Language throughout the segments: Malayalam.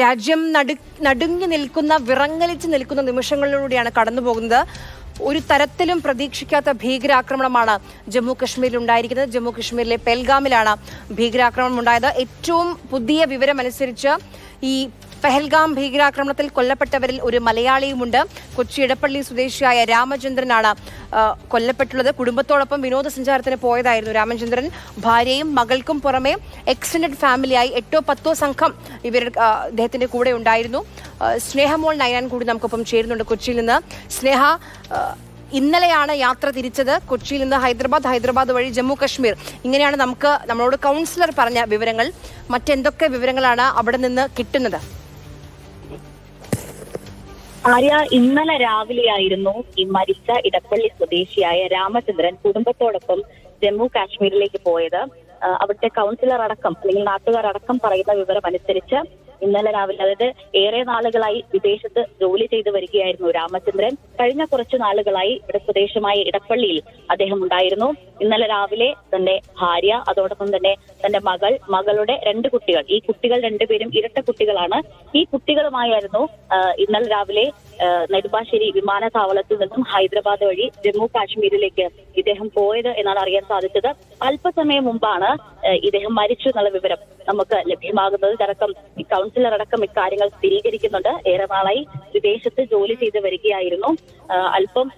രാജ്യം നടു നടുങ്ങി നിൽക്കുന്ന വിറങ്ങലിച്ച് നിൽക്കുന്ന നിമിഷങ്ങളിലൂടെയാണ് കടന്നു പോകുന്നത് ഒരു തരത്തിലും പ്രതീക്ഷിക്കാത്ത ഭീകരാക്രമണമാണ് ജമ്മു കശ്മീരിൽ ഉണ്ടായിരിക്കുന്നത്. ജമ്മു കശ്മീരിലെ പെൽഗാമിലാണ് ഭീകരാക്രമണം ഉണ്ടായത്. ഏറ്റവും പുതിയ വിവരമനുസരിച്ച് ഈ പെഹൽഗാം ഭീകരാക്രമണത്തിൽ കൊല്ലപ്പെട്ടവരിൽ ഒരു മലയാളിയുമുണ്ട്. കൊച്ചി ഇടപ്പള്ളി സ്വദേശിയായ രാമചന്ദ്രനാണ് കൊല്ലപ്പെട്ടുള്ളത്. കുടുംബത്തോടൊപ്പം വിനോദസഞ്ചാരത്തിന് പോയതായിരുന്നു രാമചന്ദ്രൻ. ഭാര്യയും മകൾക്കും പുറമെ എക്സ്റ്റൻഡഡ് ഫാമിലിയായി എട്ടോ പത്തോ സംഘം ഇവർ അദ്ദേഹത്തിന്റെ കൂടെ ഉണ്ടായിരുന്നു. സ്നേഹമോൾ നയനാൻ കൂടി നമുക്കൊപ്പം ചേരുന്നുണ്ട് കൊച്ചിയിൽ നിന്ന്. സ്നേഹ ഇന്നലെയാണ് യാത്ര തിരിച്ചത്. കൊച്ചിയിൽ നിന്ന് ഹൈദരാബാദ് ഹൈദരാബാദ് വഴി ജമ്മു കശ്മീർ. ഇങ്ങനെയാണ് നമുക്ക് നമ്മളോട് കൗൺസിലർ പറഞ്ഞ വിവരങ്ങൾ. മറ്റെന്തൊക്കെ വിവരങ്ങളാണ് അവിടെ നിന്ന് കിട്ടുന്നത്? ആര്യ ഇന്നലെ രാവിലെയായിരുന്നു ഈ മരിച്ച ഇടപ്പള്ളി സ്വദേശിയായ രാമചന്ദ്രൻ കുടുംബത്തോടൊപ്പം ജമ്മു കാശ്മീരിലേക്ക് പോയത്. അവിടുത്തെ കൗൺസിലർ അടക്കം അല്ലെങ്കിൽ നാട്ടുകാർ അടക്കം പറയുന്ന വിവരം അനുസരിച്ച് ഇന്നലെ രാവിലെ അതായത് ഏറെ നാളുകളായി വിദേശത്ത് ജോലി ചെയ്തു വരികയായിരുന്നു രാമചന്ദ്രൻ. കഴിഞ്ഞ കുറച്ചു നാളുകളായി ഇവിടെ സ്വദേശമായ ഇടപ്പള്ളിയിൽ അദ്ദേഹം ഉണ്ടായിരുന്നു. ഇന്നലെ രാവിലെ തന്റെ ഭാര്യ അതോടൊപ്പം തന്നെ തന്റെ മകൾ മകളുടെ രണ്ട് കുട്ടികൾ ഈ കുട്ടികൾ രണ്ടുപേരും ഇരട്ട കുട്ടികളാണ്. ഈ കുട്ടികളുമായിരുന്നു ഇന്നലെ രാവിലെ നെടുമ്പാശ്ശേരി വിമാനത്താവളത്തിൽ നിന്നും ഹൈദരാബാദ് വഴി ജമ്മു കാശ്മീരിലേക്ക് ഇദ്ദേഹം പോയത് എന്നാണ് അറിയാൻ സാധിച്ചത്. അല്പസമയം മുമ്പാണ് ഇദ്ദേഹം മരിച്ചു എന്നുള്ള വിവരം നമുക്ക് ലഭ്യമാകുന്നത്. ഇതടക്കം ഈ കൗൺസിലർ അടക്കം ഇക്കാര്യങ്ങൾ സ്ഥിരീകരിക്കുന്നുണ്ട്. ഏറെ നാളായി വിദേശത്ത് ജോലി ചെയ്ത് വരികയായിരുന്നു. അല്പം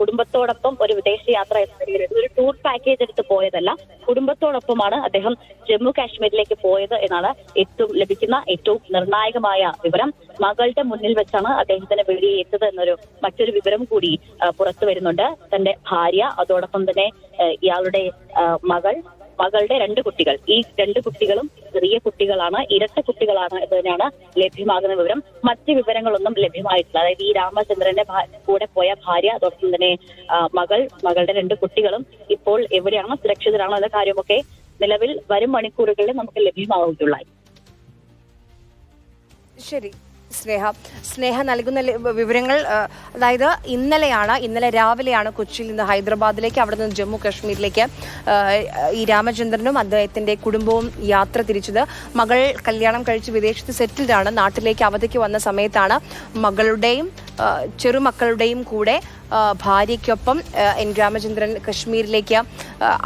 കുടുംബത്തോടൊപ്പം ഒരു വിദേശ യാത്ര എന്ന ഒരു ടൂർ പാക്കേജ് എടുത്ത് പോയതല്ല. കുടുംബത്തോടൊപ്പമാണ് അദ്ദേഹം ജമ്മു കാശ്മീരിലേക്ക് പോയത് എന്നാണ് ഏറ്റവും ലഭിക്കുന്ന ഏറ്റവും നിർണായകമായ വിവരം. മകളുടെ മുന്നിൽ വെച്ചാണ് അദ്ദേഹത്തിന് വെടിയേറ്റത് എന്നൊരു മറ്റൊരു വിവരം കൂടി പുറത്തു വരുന്നുണ്ട്. തന്റെ ഭാര്യ അതോടൊപ്പം തന്നെ ഇയാളുടെ മകൾ മകളുടെ രണ്ട് കുട്ടികൾ. ഈ രണ്ട് കുട്ടികളും ചെറിയ കുട്ടികളാണ് ഇരട്ട കുട്ടികളാണ് എന്നാണ് ലഭ്യമാകുന്ന വിവരം. മറ്റ് വിവരങ്ങളൊന്നും ലഭ്യമായിട്ടില്ല. അതായത് ഈ രാമചന്ദ്രന്റെ കൂടെ പോയ ഭാര്യ അതോടൊപ്പം തന്നെ മകൾ മകളുടെ രണ്ട് കുട്ടികളും ഇപ്പോൾ എവിടെയാണോ സുരക്ഷിതരാണോ എന്ന കാര്യമൊക്കെ നിലവിൽ വരും മണിക്കൂറുകളിൽ നമുക്ക് ലഭ്യമാവുകയുള്ളൂ ശരി. സ്നേഹ സ്നേഹ നൽകുന്ന വിവരങ്ങൾ അതായത് ഇന്നലെയാണ് ഇന്നലെ രാവിലെയാണ് കൊച്ചിയിൽ നിന്ന് ഹൈദരാബാദിലേക്ക് അവിടെ നിന്ന് ജമ്മു കാശ്മീരിലേക്ക് ഈ രാമചന്ദ്രനും അദ്ദേഹത്തിന്റെ കുടുംബവും യാത്ര തിരിച്ചത്. മകൾ കല്യാണം കഴിച്ച് വിദേശത്ത് സെറ്റിൽഡാണ് നാട്ടിലേക്ക് അവധിക്ക് വന്ന സമയത്താണ് മകളുടെയും ചെറുമക്കളുടെയും കൂടെ ഭാര്യയ്ക്കൊപ്പം എൻ രാമചന്ദ്രൻ കശ്മീരിലേക്ക്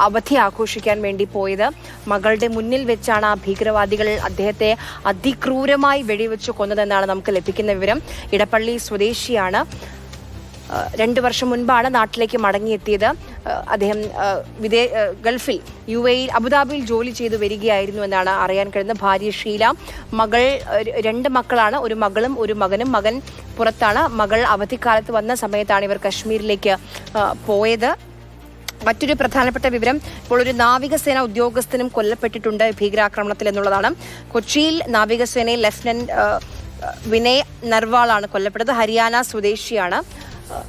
അവധി ആഘോഷിക്കാൻ വേണ്ടി പോയത്. മകളുടെ മുന്നിൽ വെച്ചാണ് ആ ഭീകരവാദികൾ അദ്ദേഹത്തെ അതിക്രൂരമായി വെടിവെച്ച് കൊന്നതെന്നാണ് നമുക്ക് ലഭിക്കുന്ന വിവരം. ഇടപ്പള്ളി സ്വദേശിയാണ്. രണ്ട് വർഷം മുൻപാണ് നാട്ടിലേക്ക് മടങ്ങിയെത്തിയത്. അദ്ദേഹം വിദേ ഗൾഫിൽ യു എയിൽ അബുദാബിയിൽ ജോലി ചെയ്തു വരികയായിരുന്നു എന്നാണ് അറിയാൻ കഴിയുന്നത്. ഭാര്യ ഷീല മകൾ രണ്ട് മക്കളാണ്. ഒരു മകളും ഒരു മകനും. മകൻ പുറത്താണ്. മകൾ അവധിക്കാലത്ത് വന്ന സമയത്താണ് ഇവർ കശ്മീരിലേക്ക് പോയത്. മറ്റൊരു പ്രധാനപ്പെട്ട വിവരം ഇപ്പോൾ ഒരു നാവികസേന ഉദ്യോഗസ്ഥനും കൊല്ലപ്പെട്ടിട്ടുണ്ട് ഭീകരാക്രമണത്തിൽ എന്നുള്ളതാണ്. കൊച്ചിയിൽ നാവികസേനയിൽ ലഫ്റ്റനന്റ് വിനയ് നർവാളാണ് കൊല്ലപ്പെട്ടത്. ഹരിയാന സ്വദേശിയാണ്. Uh,